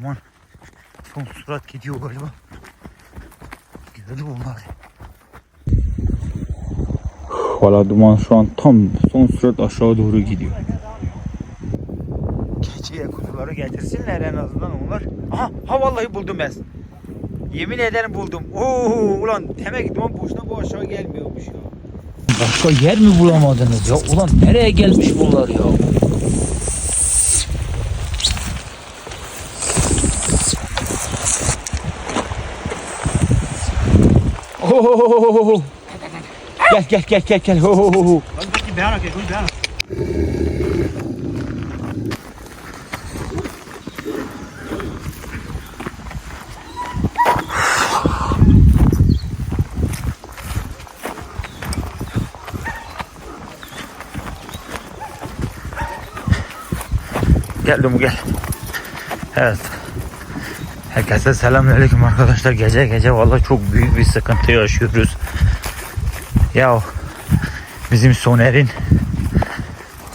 duman son surat gidiyor galiba. Gördü bunlar. Valla duman şu an tam son sürat aşağı doğru gidiyor. Keçiye kuzuları getirsinler en azından onlar. Aha ha vallahi buldum ben. Yemin ederim buldum. Oo ulan demek duman boşuna bu aşağı gelmiyormuş ya. Başka yer mi bulamadınız ya? Ulan nereye gelmiş bunlar ya? Oh, gel gel gel gel gel. Ho, ho, ho, ho. Gel Dumu gel. Evet. Herkese selamünaleyküm arkadaşlar. Gece gece vallahi çok büyük bir sıkıntı yaşıyoruz. Ya bizim Soner'in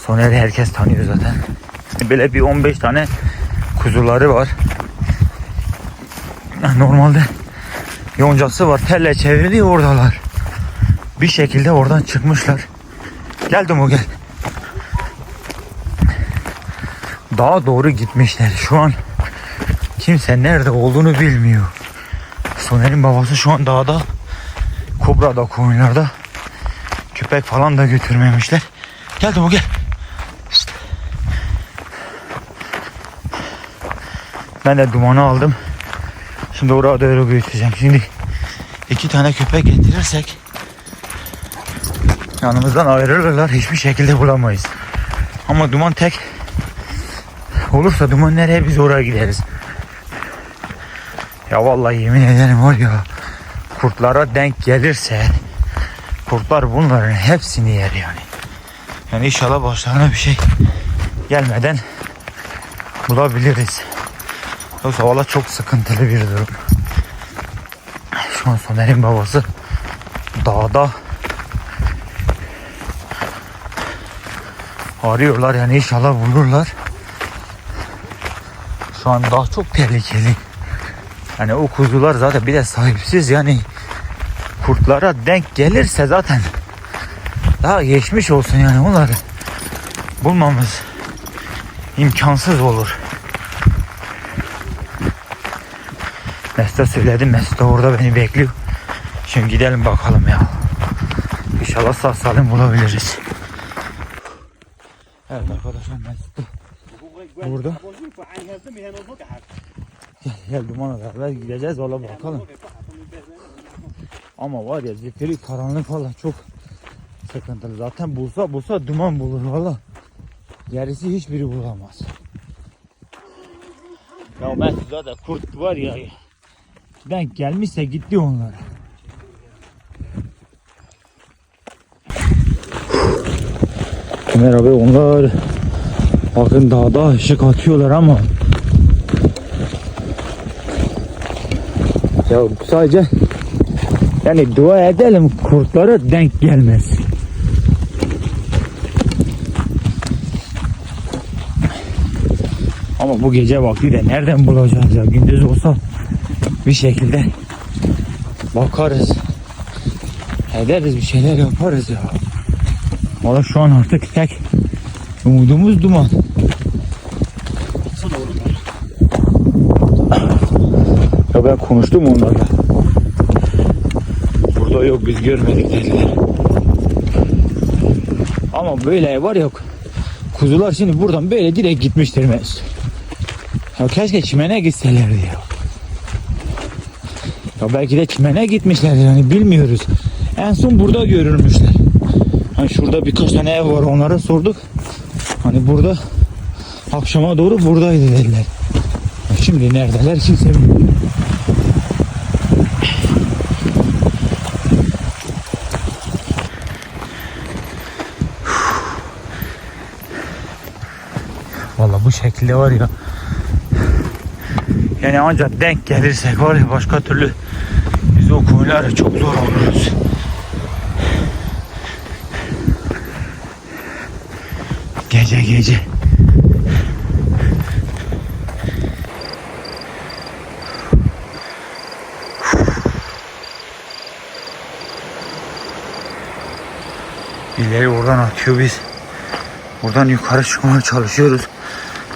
Soner'i herkes tanıyor zaten. Böyle bir 15 tane kuzuları var. Normalde yoncası var. Telle çevrili oradalar. Bir şekilde oradan çıkmışlar. Geldim o gel. Dağa doğru gitmişler. Şu an kimse nerede olduğunu bilmiyor. Soner'in babası şu an dağda. Kobra'da koyunlarda. Köpek falan da götürmemişler. Gel de bu gel. Ben de dumanı aldım. Şimdi oraya doğru götüreceğim. Şimdi iki tane köpek getirirsek yanımızdan ayrılırlar. Hiçbir şekilde bulamayız. Ama duman tek olursa duman nereye biz oraya gideriz. Ya vallahi yemin ederim var ya kurtlara denk gelirse kurtlar bunların hepsini yer yani. Yani inşallah başlarına bir şey gelmeden bulabiliriz. Yoksa valla çok sıkıntılı bir durum. Şu an Soner'in babası dağda arıyorlar yani inşallah bulurlar. Şu an daha çok tehlikeli. Yani o kuzular zaten bir de sahipsiz yani kurtlara denk gelirse zaten daha geçmiş olsun yani onları bulmamız imkansız olur. Mesut'a söyledim. Mesut da orada beni bekliyor. Şimdi gidelim bakalım ya. İnşallah sağ salim bulabiliriz. Evet arkadaşlar Mesut da Burada. Gel, gel dumana beraber gideceğiz valla bakalım. Ama var ya zifiri karanlık valla çok sıkıntılı. Zaten bulsa bulsa duman bulur valla. Gerisi hiçbiri bulamaz. Ya ben zaten kurt var ya. Denk gelmişse gitti onlar. Merhaba onlar bakın dağda ışık atıyorlar ama ya sadece yani dua edelim kurtlara denk gelmez. Ama bu gece vakti de nereden bulacağız ya gündüz olsa bir şekilde bakarız ederiz bir şeyler yaparız ya. Valla şu an artık tek umudumuz duman. Ben konuştum onlarla. Burada yok biz görmedik dediler. Ama böyle var yok. Kuzular şimdi buradan böyle direkt gitmiştir Mesut. Ya keşke çimene gitselerdi ya. Ya belki de çimene gitmişler yani bilmiyoruz. En son burada görülmüşler. Hani şurada birkaç tane ev var onlara sorduk. Hani burada akşama doğru buradaydı dediler. Şimdi neredeler kimse bilmiyor. şekilde var ya. Yani ancak denk gelirsek var ya başka türlü biz o konulara çok zor oluruz. Gece gece. İleri oradan atıyor biz. Buradan yukarı çıkmaya çalışıyoruz.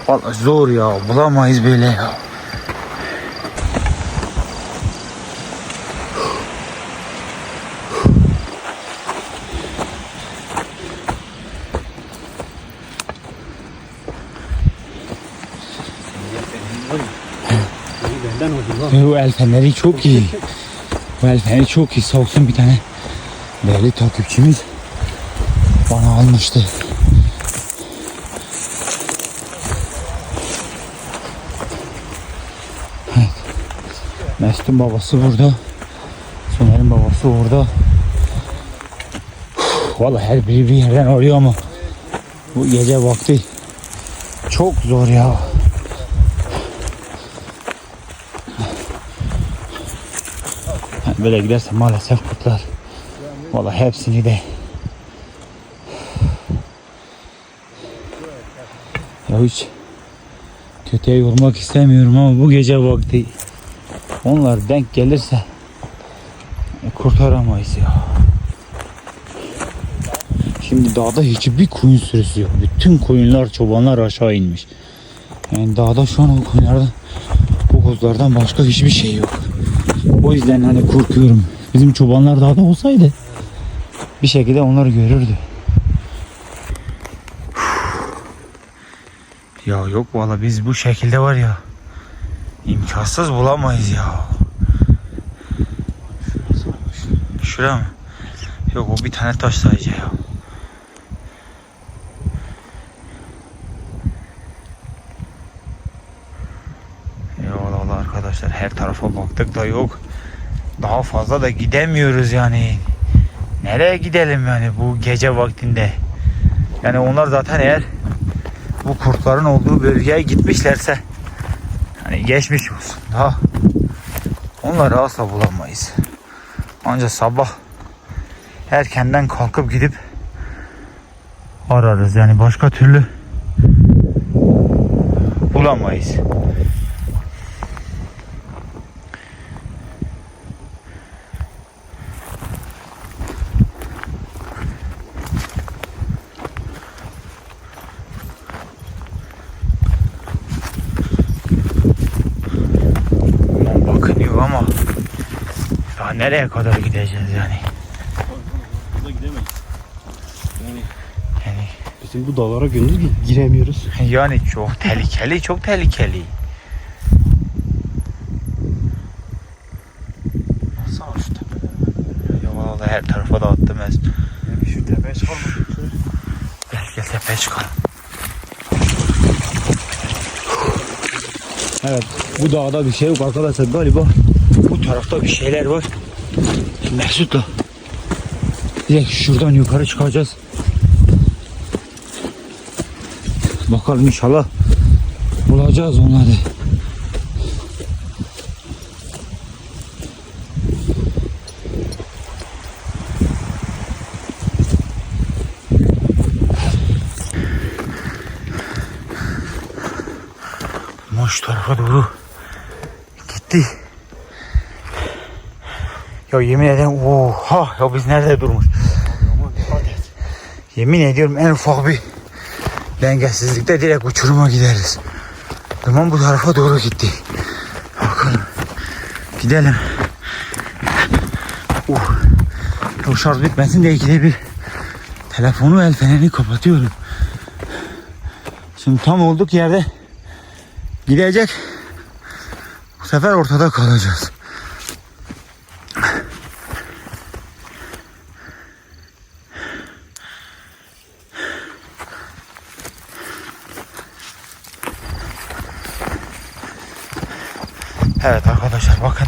Vallahi zor ya. Bulamayız böyle ya. Bu el feneri çok iyi. Bu el feneri çok iyi. Sağ olsun bir tane değerli takipçimiz bana almıştı. Mesut'un babası burada. Soner'in babası orada. Vallahi her biri bir yerden arıyor ama bu gece vakti çok zor ya. Böyle giderse maalesef kurtlar. Vallahi hepsini de. Ya hiç kötüye yormak istemiyorum ama bu gece vakti onlar denk gelirse kurtaramayız ya. Şimdi dağda hiçbir koyun sürüsü yok. Bütün koyunlar, çobanlar aşağı inmiş. Yani dağda şu an o koyunlardan, bu kuzulardan başka hiçbir şey yok. O yüzden hani korkuyorum. Bizim çobanlar dağda olsaydı bir şekilde onları görürdü. Ya yok valla biz bu şekilde var ya imkansız bulamayız ya. Şura mı? Yok o bir tane taş sadece ya. Ya valla valla arkadaşlar her tarafa baktık da yok. Daha fazla da gidemiyoruz yani. Nereye gidelim yani bu gece vaktinde? Yani onlar zaten eğer bu kurtların olduğu bölgeye gitmişlerse hani geçmiş olsun. Daha onları asla bulamayız. Ancak sabah erkenden kalkıp gidip ararız. Yani başka türlü bulamayız. Aman bakınıyor ama daha nereye kadar gideceğiz yani? Burada gidemeyiz. Yani Yani bizim bu dağlara gündüz gi- giremiyoruz. yani çok tehlikeli, çok tehlikeli. Baksana şu tepelere. Ya vallahi her tarafa da attım ez. Yani şu tepeye çıkalım. Gel gel tepeye çıkalım. Evet bu dağda bir şey yok arkadaşlar galiba bu tarafta bir şeyler var. Mesut'la direkt şuradan yukarı çıkacağız. Bakalım inşallah bulacağız onları. Ama şu tarafa doğru gitti. Ya yemin ederim oha ya biz nerede durmuş? Yemin ediyorum en ufak bir dengesizlikte direkt uçuruma gideriz. Duman bu tarafa doğru gitti. Bakalım. Gidelim. Uh. O şarj bitmesin diye ikide bir telefonu el fenerini kapatıyorum. Şimdi tam olduk yerde gidecek. Bu sefer ortada kalacağız. Evet arkadaşlar bakın.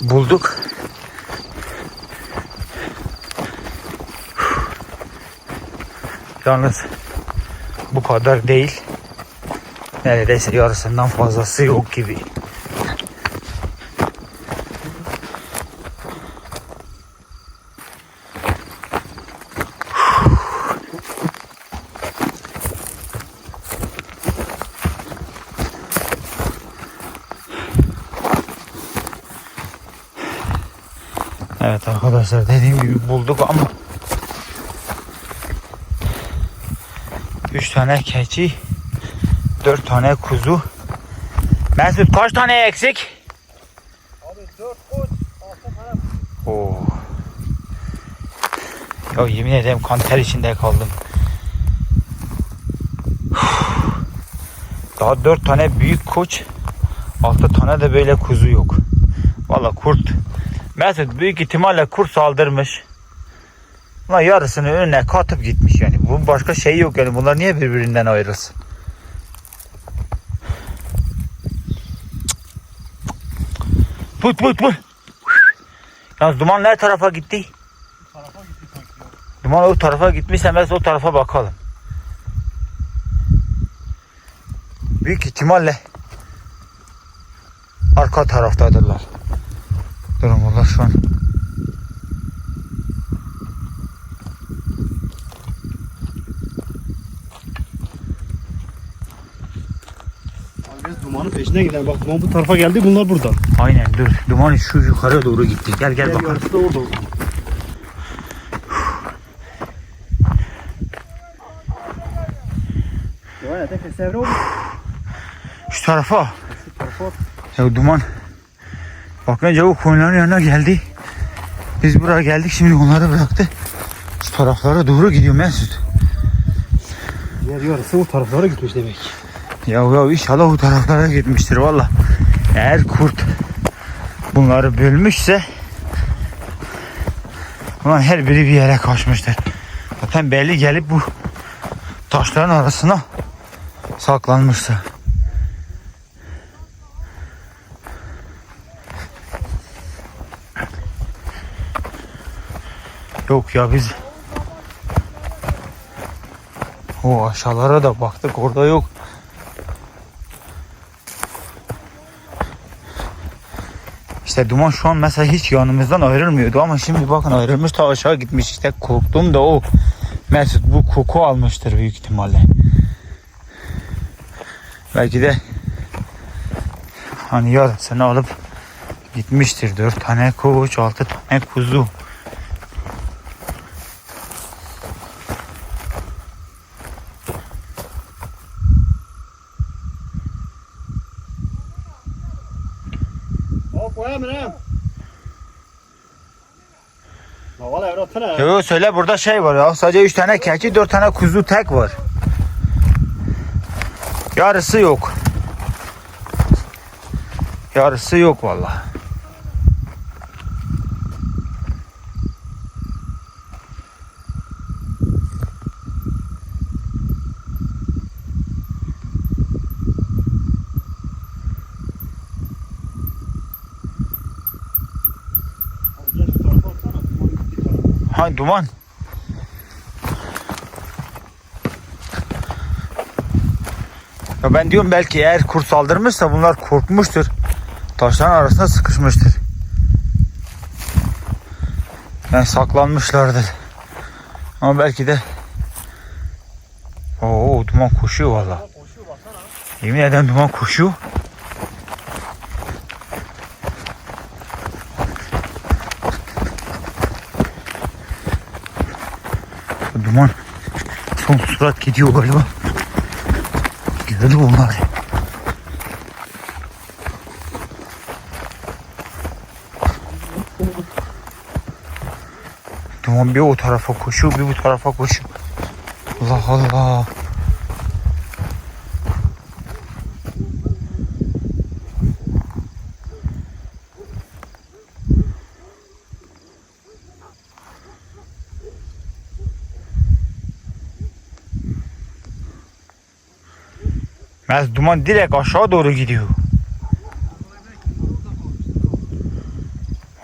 Bulduk. Yalnız bu kadar değil. Neredeyse yarısından fazlası yok gibi. Evet arkadaşlar dediğim gibi bulduk ama 3 tane keçi 4 tane kuzu Mesut kaç tane eksik? Abi 4 koç 6 tane Oo. Ya yemin ederim kan ter içinde kaldım. Daha dört tane büyük koç, altı tane de böyle kuzu yok. Valla kurt. Mesut büyük ihtimalle kurt saldırmış. Ulan yarısını önüne katıp gitmiş yani. Bu başka şey yok yani. Bunlar niye birbirinden ayrılsın? Put put put. Yalnız duman ne tarafa gitti? Duman o tarafa gitmişse biz o tarafa bakalım. Büyük ihtimalle arka taraftadırlar. Durun bunlar şu an. Dumanın peşine gidelim. Bak duman bu tarafa geldi bunlar burada. Aynen dur. Duman şu yukarıya doğru gitti. Gel gel bakalım. yarısı da orada. Şu tarafa. Şu tarafa Ya duman. Bakınca o koyunların yanına geldi. Biz buraya geldik şimdi onları bıraktı. Şu taraflara doğru gidiyor Mesut. diğer yarısı o taraflara gitmiş demek. Ya ya inşallah o taraflara gitmiştir valla. Eğer kurt bunları bölmüşse Ulan her biri bir yere kaçmıştır. Zaten belli gelip bu taşların arasına saklanmışsa. Yok ya biz o aşağılara da baktık orada yok. İşte duman şu an mesela hiç yanımızdan ayrılmıyordu ama şimdi bakın ayrılmış ta aşağı gitmiş işte korktum da o Mesut bu koku almıştır büyük ihtimalle. Belki de hani yarısını alıp gitmiştir. Dört tane koç, altı tane kuzu. Hop koyalım ne? Ya valla evlatı ne? Yo söyle burada şey var ya sadece üç tane keçi dört tane kuzu tek var. Yarısı yok. Yarısı yok vallahi. Gel şu tarafa atsana. Duman gitti tarafa. Ha duman. Ya ben diyorum belki eğer kurt saldırmışsa bunlar korkmuştur. Taşların arasında sıkışmıştır. Yani saklanmışlardır. Ama belki de Oo duman koşuyor valla. Yemin ederim duman koşuyor. Duman son surat gidiyor galiba. Gördü bunlar. Duman bir o tarafa koşuyor bir bu tarafa koşuyor. Allah Allah. Mez duman direkt aşağı doğru gidiyor.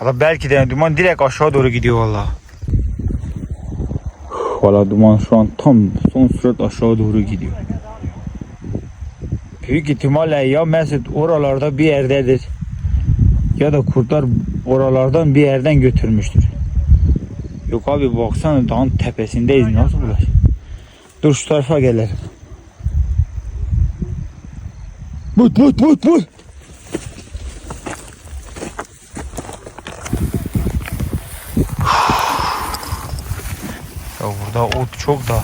Valla belki de duman direkt aşağı doğru gidiyor valla. Valla duman şu an tam son sürat aşağı doğru gidiyor. Büyük ihtimalle ya Mesut oralarda bir yerdedir. Ya da kurtlar oralardan bir yerden götürmüştür. Yok abi baksana dağın tepesindeyiz nasıl bulaş? Dur şu tarafa gelelim. Mut mut mut mut. Ya burada ot çok da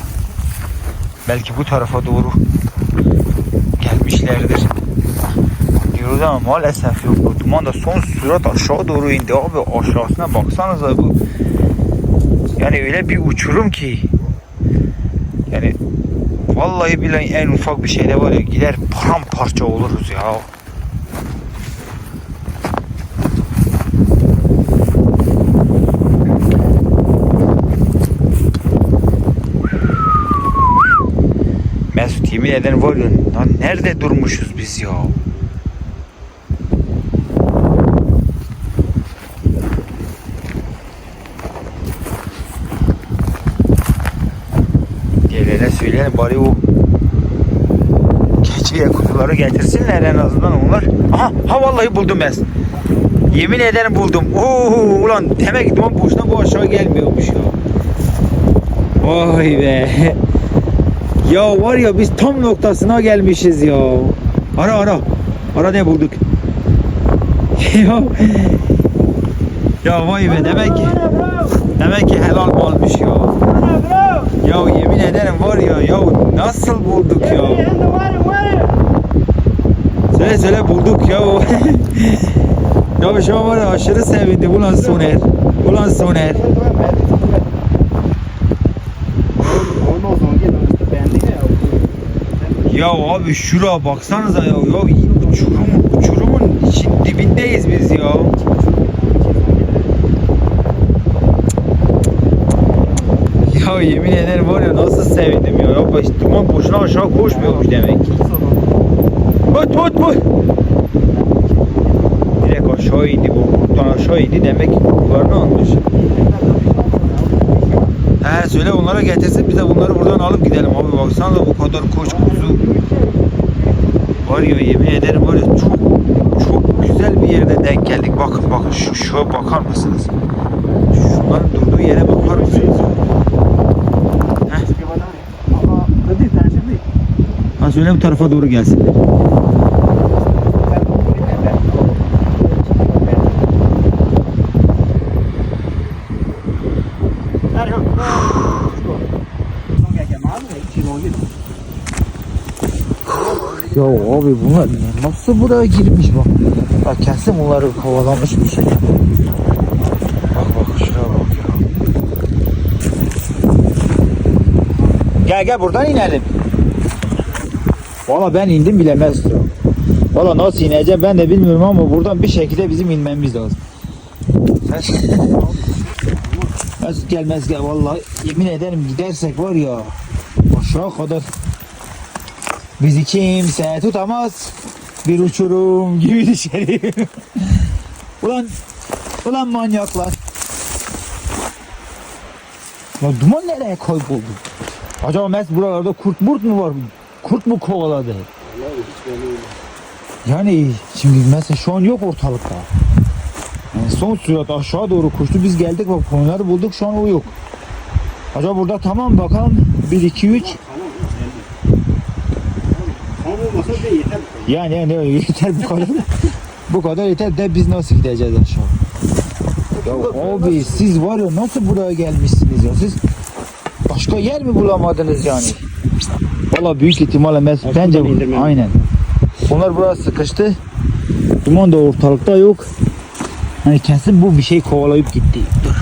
belki bu tarafa doğru gelmişlerdir. Diyoruz ama maalesef yok. Bu duman da son sürat aşağı doğru indi abi. Aşağısına baksanıza bu. Yani öyle bir uçurum ki Vallahi billahi en ufak bir şeyde var ya gider paramparça oluruz ya. Mesut yemin ederim var ya nerede durmuşuz biz ya? Söyleyelim bari o keçiye kutuları getirsinler en azından onlar. Aha ha vallahi buldum ben. Yemin ederim buldum. Oo ulan demek ki boşuna bu aşağı gelmiyormuş ya. Vay be. Ya var ya biz tam noktasına gelmişiz ya. Ara ara. Ara ne bulduk? ya. Ya vay be demek ki. Demek ki helal olmuş ya. Ya yemin ederim var ya nasıl bulduk ya? Söyle söyle bulduk ya. ya şu an var ya aşırı sevindim ulan Soner. Ulan Soner. Ya abi şura baksanıza ya. Ya uçurum, uçurumun için dibindeyiz biz ya. Ya yemin ederim var ya nasıl sevindim ya. Duman boşuna aşağı koşmuyormuş demek ki. Bot bot bot. Direkt aşağı indi bu. Buradan aşağı indi demek ki kokularını almış. He söyle onlara getirsin biz de bunları buradan alıp gidelim abi baksana bu kadar koç kuzu var ya yemin ederim ya çok çok güzel bir yerde denk geldik bakın bakın şu şuna bakar mısınız şunların durduğu yere bakar mısınız Heh. Ama hadi sen şimdi. Ha söyle bu tarafa doğru gelsinler Ya abi bunlar nasıl buraya girmiş bak. Bak kesin bunları kovalamış bir şey. Bak bak şuraya bak ya. Gel gel buradan inelim. Valla ben indim bilemez ya. Valla nasıl ineceğim ben de bilmiyorum ama buradan bir şekilde bizim inmemiz lazım. Mesut gelmez gel vallahi yemin ederim gidersek var ya aşağı kadar Bizi kimse tutamaz. Bir uçurum gibi düşerim. ulan, ulan manyaklar. Ya duman nereye kayboldu? Acaba mes buralarda kurt murt mu var? Kurt mu kovaladı? Yani şimdi mesela şu an yok ortalıkta. Yani son sürat aşağı doğru koştu. Biz geldik bak konuları bulduk şu an o yok. Acaba burada tamam bakalım. 1 2 3 Tam olmasa da yeter. Yani yani yeter bu kadar. bu kadar yeter de biz nasıl gideceğiz aşağı? Ya abi siz var ya nasıl buraya gelmişsiniz ya siz başka yer mi bulamadınız yani? Valla büyük ihtimalle mes Aslında bence ben indirmem. aynen. Onlar buraya sıkıştı. Duman da ortalıkta yok. Hani kesin bu bir şey kovalayıp gitti. Dur.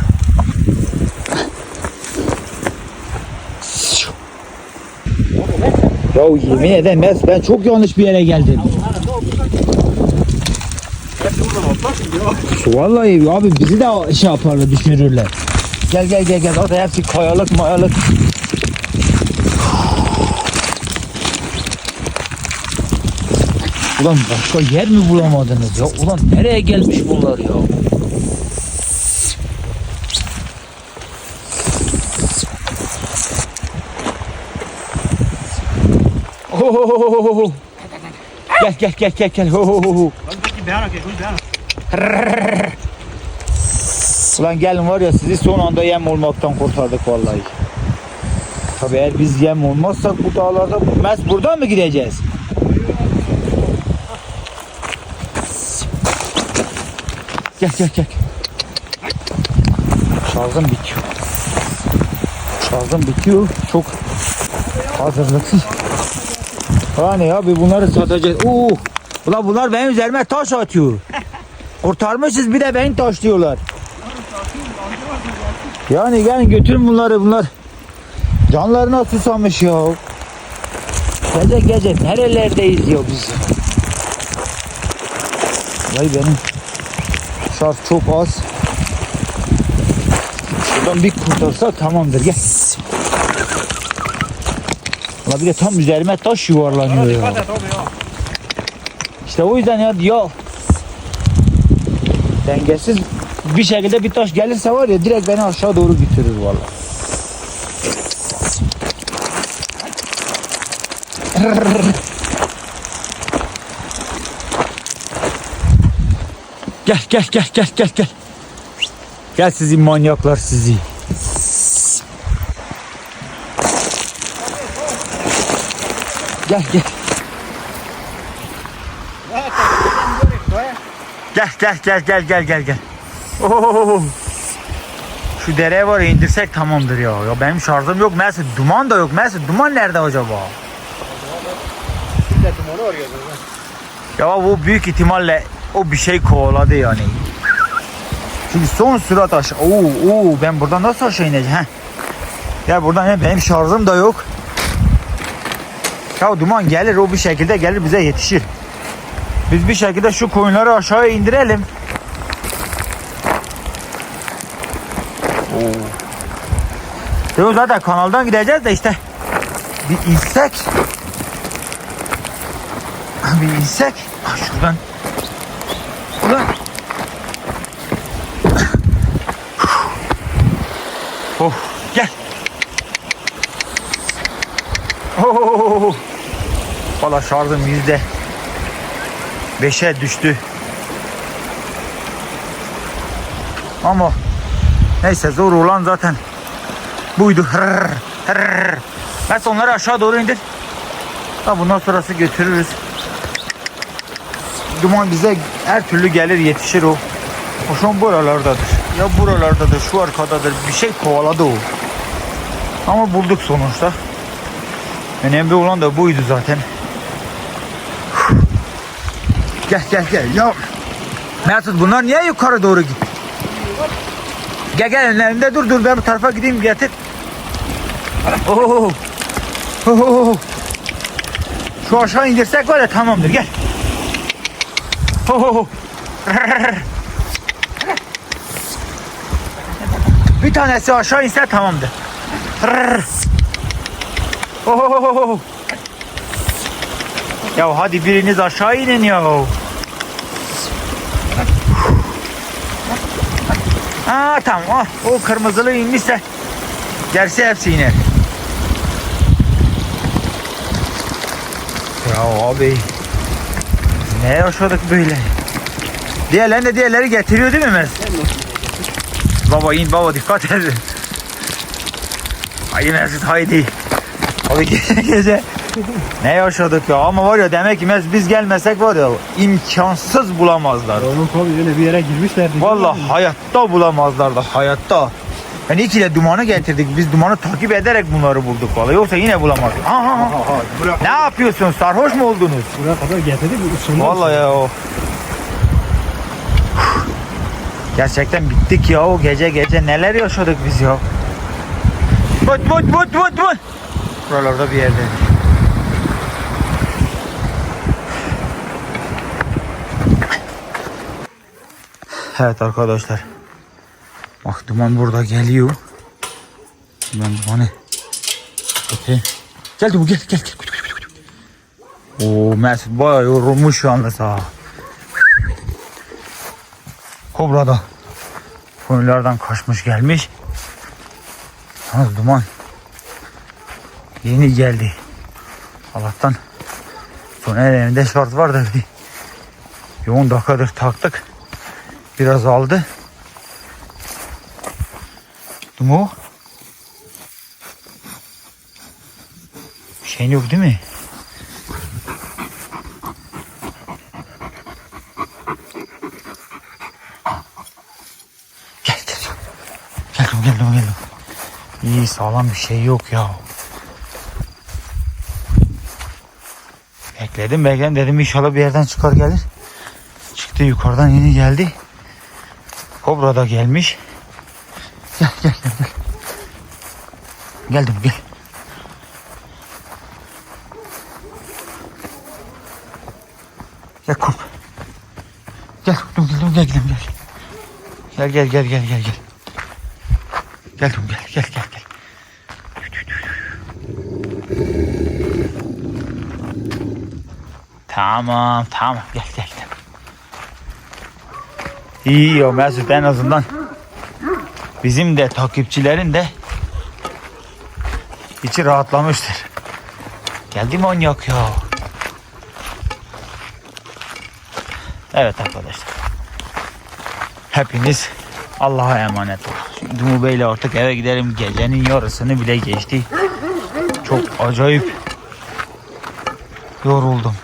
Ya yemin ederim mes ben çok yanlış bir yere geldim. Vallahi abi bizi de şey yaparlar düşürürler. Gel gel gel gel orada hepsi kayalık mayalık. Ulan başka yer mi bulamadınız ya? Ulan nereye gelmiş bunlar ya? Ohohohoho. Gel gel gel gel gel. Ohohoho. Ulan gelin var ya sizi son anda yem olmaktan kurtardık vallahi. Tabii eğer biz yem olmazsak bu dağlarda mes buradan mı gideceğiz? Gel gel gel. Şarjım bitiyor. Şarjım bitiyor. Çok hazırlıksız. Yani abi bunları satacağız. Oo. Ulan bunlar benim üzerime taş atıyor. Kurtarmışız bir de beni taşlıyorlar. Yani gelin götürün bunları bunlar. Canlarına susamış ya. Gece gece nerelerdeyiz ya biz? Vay benim şarj çok az. Şuradan bir kurtarsak tamamdır gel. Ulan bir de tam üzerime taş yuvarlanıyor ya. İşte o yüzden ya ya dengesiz bir şekilde bir taş gelirse var ya direkt beni aşağı doğru götürür valla. Gel gel gel gel gel gel. Gel sizi manyaklar sizi. Gel gel. Gel gel gel gel gel gel gel. Oo. Şu dereye var indirsek tamamdır ya. Ya benim şarjım yok. Mesela duman da yok. Mesela duman nerede acaba? Ya bu büyük ihtimalle o bir şey kovaladı yani. Çünkü son sürat aşağı. Oo, oo, ben buradan nasıl aşağı ineceğim? Heh. Ya buradan ya benim şarjım da yok. Ya duman gelir o bir şekilde gelir bize yetişir. Biz bir şekilde şu koyunları aşağıya indirelim. Oo. Yok zaten kanaldan gideceğiz de işte bir insek bir insek şuradan gel oh valla şarjım yüzde beşe düştü ama neyse zor olan zaten buydu hırr, hırr. ben onları aşağı doğru indir ha bundan sonrası götürürüz duman bize her türlü gelir yetişir o. O şu an buralardadır. Ya buralardadır, şu arkadadır. Bir şey kovaladı o. Ama bulduk sonuçta. Önemli olan da buydu zaten. Gel gel gel. Ya Mesut bunlar niye yukarı doğru gitti? Gel gel önlerinde dur dur ben bu tarafa gideyim getir. Oo. Oo. Şu aşağı indirsek var tamamdır gel. Oh. Bir tanesi aşağı inse tamamdır. Oh. Ya hadi biriniz aşağı inin ya. Aa tamam. Ah, o kırmızılı inmişse gerisi hepsi iner. Ya abi ne yaşadık böyle? Diğerlerini de diğerleri getiriyor değil mi Mes? Baba in baba dikkat et. Haydi Mesut haydi. Abi gece gece ne yaşadık ya ama var ya demek ki Mes biz gelmesek var ya imkansız bulamazlar. Oğlum tabii öyle bir yere girmişlerdi. Vallahi hayatta bulamazlardı hayatta. Yani iki de dumanı getirdik. Biz dumanı takip ederek bunları bulduk vallahi. Yoksa yine bulamazdık. Aha, aha. Aha, buraya, Ne yapıyorsun? Sarhoş mu oldunuz? buraya kadar getirdik. Vallahi ya o. Gerçekten bittik ya o gece gece neler yaşadık biz ya. Vut vut vut vut vut. Buralarda bir yerde. Evet arkadaşlar. Bak duman burada geliyor. Ben dumanı. Okey. Gel bu gel gel gel. Oo Mesut bayağı yorulmuş şu anda sağ. Kobra da koyunlardan kaçmış gelmiş. Yalnız duman yeni geldi. Allah'tan Soner elinde şart vardı. Bir, bir 10 dakikadır taktık. Biraz aldı. Dumu. Bir şeyin yok değil mi? Gel gel. Gel gel gel gel. İyi sağlam bir şey yok ya. Bekledim bekledim dedim inşallah bir yerden çıkar gelir. Çıktı yukarıdan yeni geldi. Kobra da gelmiş. Gel gel gel. gel. Geldim gel. Gel kork. Gel dur gel gel gel gel. Gel gel gel gel gel gel. Gel gel gel gel gel. Tamam tamam gel gel. İyi ya Mesut en azından bizim de takipçilerin de içi rahatlamıştır. Geldi manyak ya. Evet arkadaşlar. Hepiniz Allah'a emanet olun. Dumu Bey'le artık eve gidelim. Gecenin yarısını bile geçti. Çok acayip yoruldum.